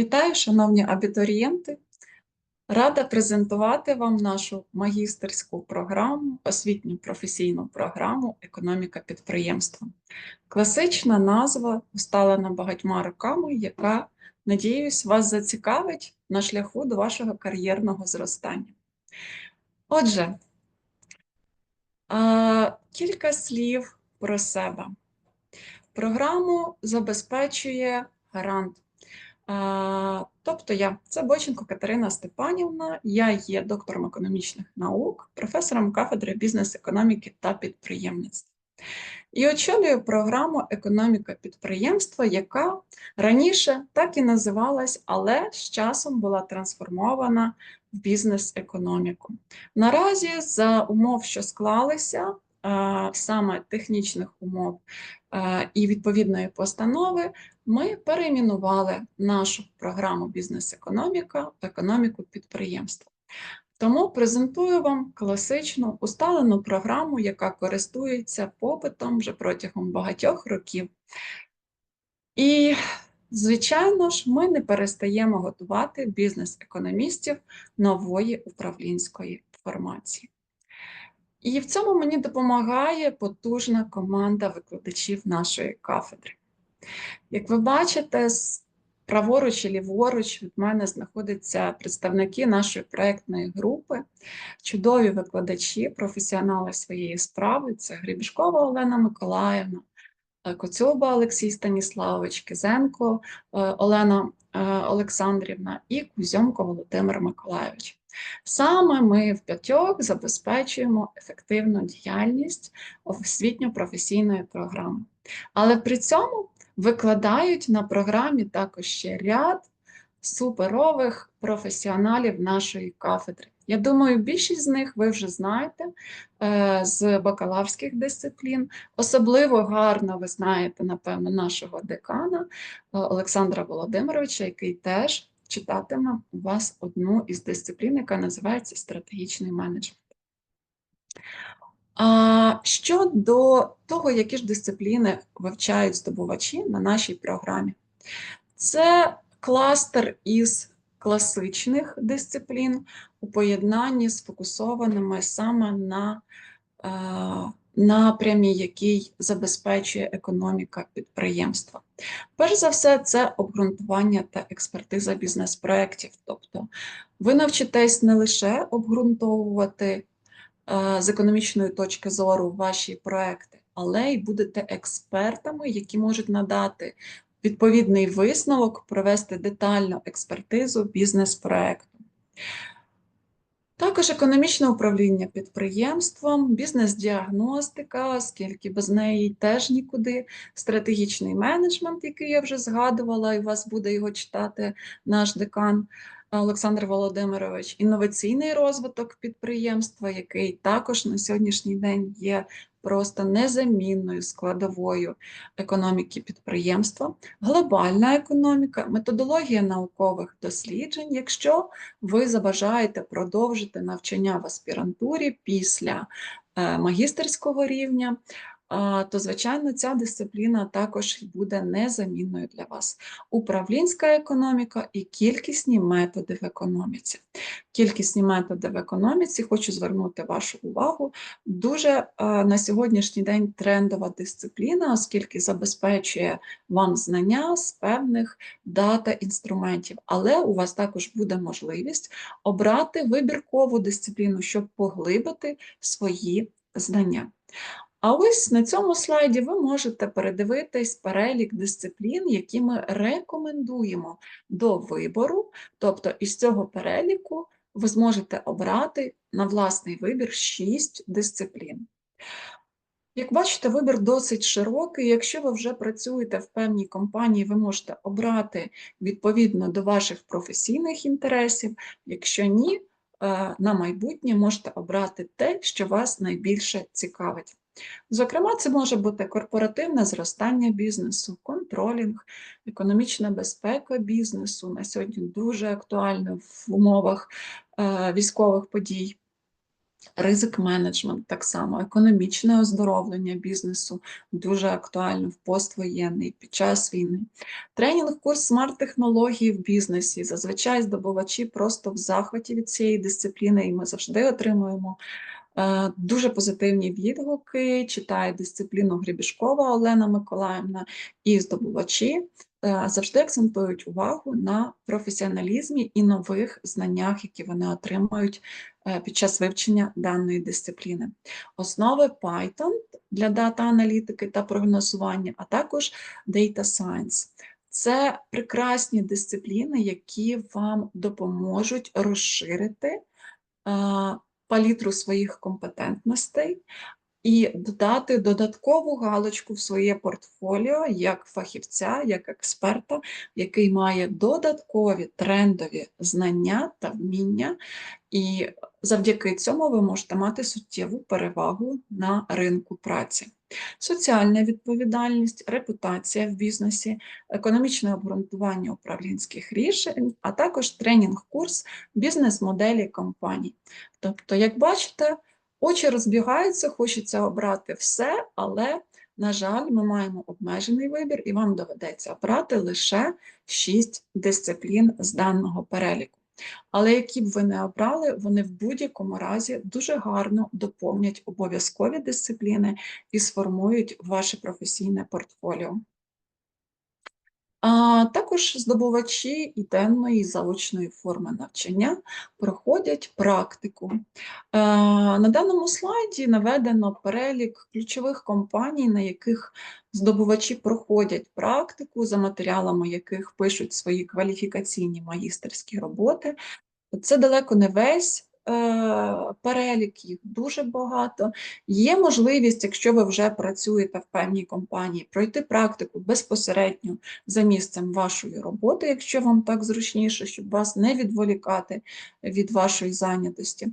Вітаю, шановні абітурієнти! Рада презентувати вам нашу магістерську програму, освітню професійну програму Економіка підприємства. Класична назва, усталена багатьма роками, яка, надіюсь, вас зацікавить на шляху до вашого кар'єрного зростання. Отже, кілька слів про себе. Програму забезпечує гарант. Тобто я, це Боченко Катерина Степанівна, я є доктором економічних наук, професором кафедри бізнес-економіки та підприємництва. І очолюю програму Економіка підприємства, яка раніше так і називалась, але з часом була трансформована в бізнес-економіку. Наразі за умов, що склалися, саме технічних умов і відповідної постанови, ми перейменували нашу програму бізнес-економіка в економіку підприємства. Тому презентую вам класичну усталену програму, яка користується попитом вже протягом багатьох років. І, звичайно ж, ми не перестаємо готувати бізнес-економістів нової управлінської формації. І в цьому мені допомагає потужна команда викладачів нашої кафедри. Як ви бачите, праворуч і ліворуч від мене знаходяться представники нашої проєктної групи, чудові викладачі, професіонали своєї справи. Це Грібішкова Олена Миколаївна, Коцюба Олексій Станіславович, Кизенко е, Олена Олександрівна і Кузьомко Володимир Миколайович. Саме ми в п'ятьох забезпечуємо ефективну діяльність освітньо-професійної програми. Але при цьому викладають на програмі також ще ряд суперових професіоналів нашої кафедри. Я думаю, більшість з них ви вже знаєте е, з бакалаврських дисциплін. Особливо гарно ви знаєте, напевно, нашого декана е, Олександра Володимировича, який теж читатиме у вас одну із дисциплін, яка називається стратегічний менеджмент. А щодо того, які ж дисципліни вивчають здобувачі на нашій програмі, це кластер із класичних дисциплін у поєднанні сфокусованими саме на напрямі, який забезпечує економіка підприємства. Перш за все, це обґрунтування та експертиза бізнес-проєктів. Тобто ви навчитесь не лише обґрунтовувати е, з економічної точки зору ваші проекти, але й будете експертами, які можуть надати відповідний висновок, провести детальну експертизу бізнес-проекту. Також економічне управління підприємством, бізнес-діагностика, оскільки без неї теж нікуди, стратегічний менеджмент, який я вже згадувала, і вас буде його читати наш декан Олександр Володимирович, інноваційний розвиток підприємства, який також на сьогоднішній день є просто незамінною складовою економіки підприємства, глобальна економіка, методологія наукових досліджень, якщо ви забажаєте продовжити навчання в аспірантурі після е, магістерського рівня, то, звичайно, ця дисципліна також буде незамінною для вас. Управлінська економіка і кількісні методи в економіці. Кількісні методи в економіці, хочу звернути вашу увагу, дуже на сьогоднішній день трендова дисципліна, оскільки забезпечує вам знання з певних дата інструментів, але у вас також буде можливість обрати вибіркову дисципліну, щоб поглибити свої знання. А ось на цьому слайді ви можете передивитись перелік дисциплін, які ми рекомендуємо до вибору, тобто із цього переліку ви зможете обрати на власний вибір 6 дисциплін. Як бачите, вибір досить широкий. Якщо ви вже працюєте в певній компанії, ви можете обрати відповідно до ваших професійних інтересів. Якщо ні, е, на майбутнє можете обрати те, що вас найбільше цікавить. Зокрема, це може бути корпоративне зростання бізнесу, контролінг, економічна безпека бізнесу на сьогодні дуже актуально в умовах е, військових подій. Ризик менеджмент так само, економічне оздоровлення бізнесу дуже актуально в поствоєнний під час війни. Тренінг, курс смарт-технології в бізнесі. Зазвичай здобувачі просто в захваті від цієї дисципліни, і ми завжди отримуємо е, дуже позитивні відгуки. Читає дисципліну Гребішкова Олена Миколаївна і здобувачі завжди акцентують увагу на професіоналізмі і нових знаннях, які вони отримують е, під час вивчення даної дисципліни. Основи Python для дата-аналітики та прогнозування, а також Data Science. Це прекрасні дисципліни, які вам допоможуть розширити е, палітру своїх компетентностей і додати додаткову галочку в своє портфоліо як фахівця, як експерта, який має додаткові трендові знання та вміння, і завдяки цьому ви можете мати суттєву перевагу на ринку праці. Соціальна відповідальність, репутація в бізнесі, економічне обґрунтування управлінських рішень, а також тренінг-курс бізнес-моделі компаній. Тобто, як бачите, очі розбігаються, хочеться обрати все, але, на жаль, ми маємо обмежений вибір, і вам доведеться обрати лише 6 дисциплін з даного переліку. Але які б ви не обрали, вони в будь-якому разі дуже гарно доповнять обов'язкові дисципліни і сформують ваше професійне портфоліо. А також здобувачі і денної заочної форми навчання проходять практику. Е, на даному слайді наведено перелік ключових компаній, на яких здобувачі проходять практику, за матеріалами яких пишуть свої кваліфікаційні магістерські роботи. Це далеко не весь перелік, їх дуже багато. Є можливість, якщо ви вже працюєте в певній компанії, пройти практику безпосередньо за місцем вашої роботи, якщо вам так зручніше, щоб вас не відволікати від вашої зайнятості.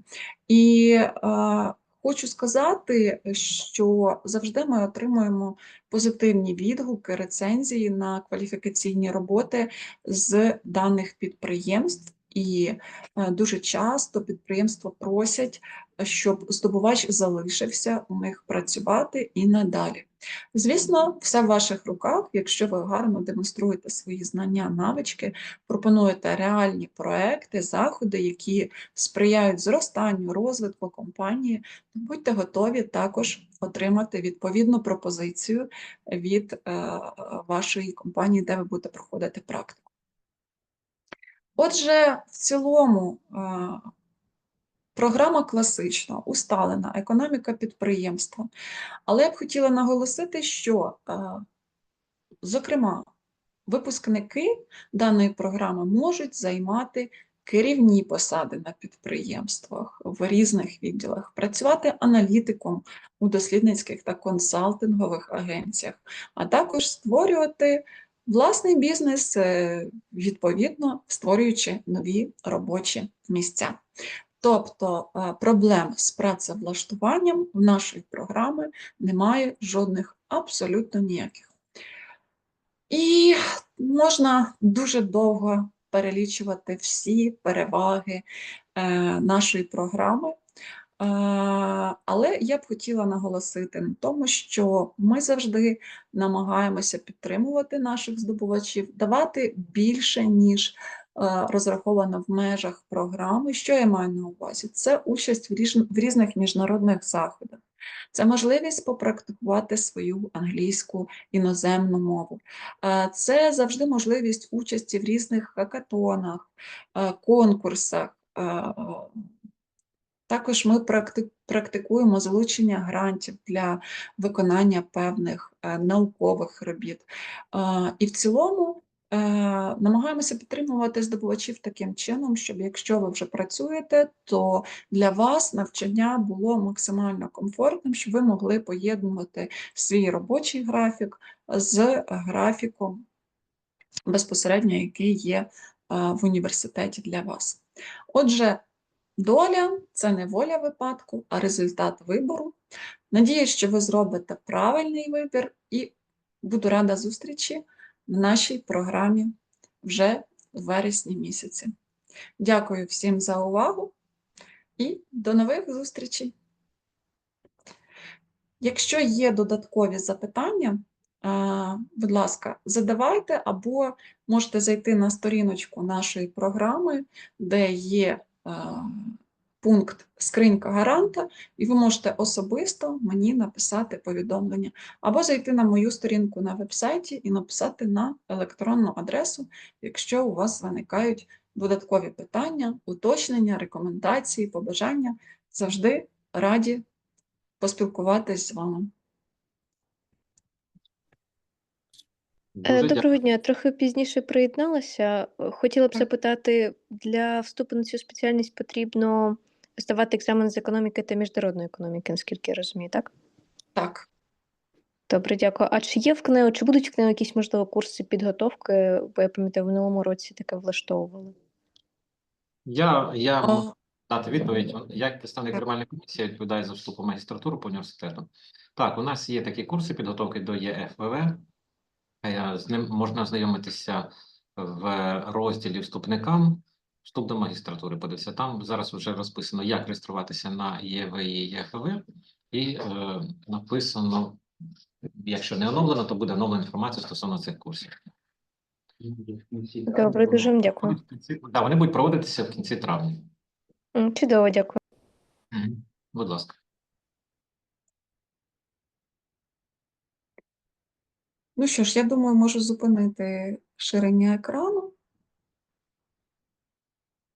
І е, Хочу сказати, що завжди ми отримуємо позитивні відгуки, рецензії на кваліфікаційні роботи з даних підприємств. І е, дуже часто підприємства просять, щоб здобувач залишився у них працювати і надалі. Звісно, все в ваших руках, якщо ви гарно демонструєте свої знання, навички, пропонуєте реальні проекти, заходи, які сприяють зростанню, розвитку компанії, то будьте готові також отримати відповідну пропозицію від е, вашої компанії, де ви будете проходити практику. Отже, в цілому е, програма класична, усталена, економіка підприємства. Але я б хотіла наголосити, що, е, зокрема, випускники даної програми можуть займати керівні посади на підприємствах в різних відділах, працювати аналітиком у дослідницьких та консалтингових агенціях, а також створювати власний бізнес, е, відповідно, створюючи нові робочі місця. Тобто е, проблем з працевлаштуванням в нашої програми немає жодних абсолютно ніяких. І можна дуже довго перелічувати всі переваги е, нашої програми. Але я б хотіла наголосити на тому, що ми завжди намагаємося підтримувати наших здобувачів, давати більше, ніж розраховано в межах програми. Що я маю на увазі? Це участь в різних міжнародних заходах. Це можливість попрактикувати свою англійську іноземну мову. Це завжди можливість участі в різних хакатонах, конкурсах, також ми практикуємо залучення грантів для виконання певних е, наукових робіт. І в цілому е, намагаємося підтримувати здобувачів таким чином, щоб якщо ви вже працюєте, то для вас навчання було максимально комфортним, щоб ви могли поєднувати свій робочий графік з графіком безпосередньо, який є е, в університеті для вас. Отже, Доля це не воля випадку, а результат вибору. Надіюсь, що ви зробите правильний вибір, і буду рада зустрічі в нашій програмі вже в вересні місяці. Дякую всім за увагу. і до нових зустрічей. Якщо є додаткові запитання, будь ласка, задавайте або можете зайти на сторіночку нашої програми, де є пункт скринька гаранта, і ви можете особисто мені написати повідомлення, або зайти на мою сторінку на вебсайті і написати на електронну адресу, якщо у вас виникають додаткові питання, уточнення, рекомендації, побажання. Завжди раді поспілкуватись з вами. Е, Дуже Доброго дня. Трохи пізніше приєдналася. Е, Хотіла б запитати, для вступу на цю спеціальність потрібно здавати екзамен з економіки та міжнародної економіки, наскільки я розумію, так? Так, Добре, дякую. А чи є в КНЕО, чи будуть в КНЕО якісь, можливо, курси підготовки? Бо я пам'ятаю, в минулому році таке влаштовували. Я, я А, можу дати відповідь. Як представник Так. приймальної комісії я відповідаю за вступ у магістратуру по університету. Так, у нас є такі курси підготовки до ЄФВВ. Е, З ним можна ознайомитися в розділі вступникам. Вступ до магістратури подивися. Там зараз вже розписано, як реєструватися на ЄВ і ЄФВ, і е, написано, якщо не оновлено, то буде оновлена інформація стосовно цих курсів. Добре, дуже вам дякую. Да, вони будуть проводитися в кінці травня. Чудово, дякую. Будь ласка. Ну що ж, я думаю, можу зупинити ширення екрану.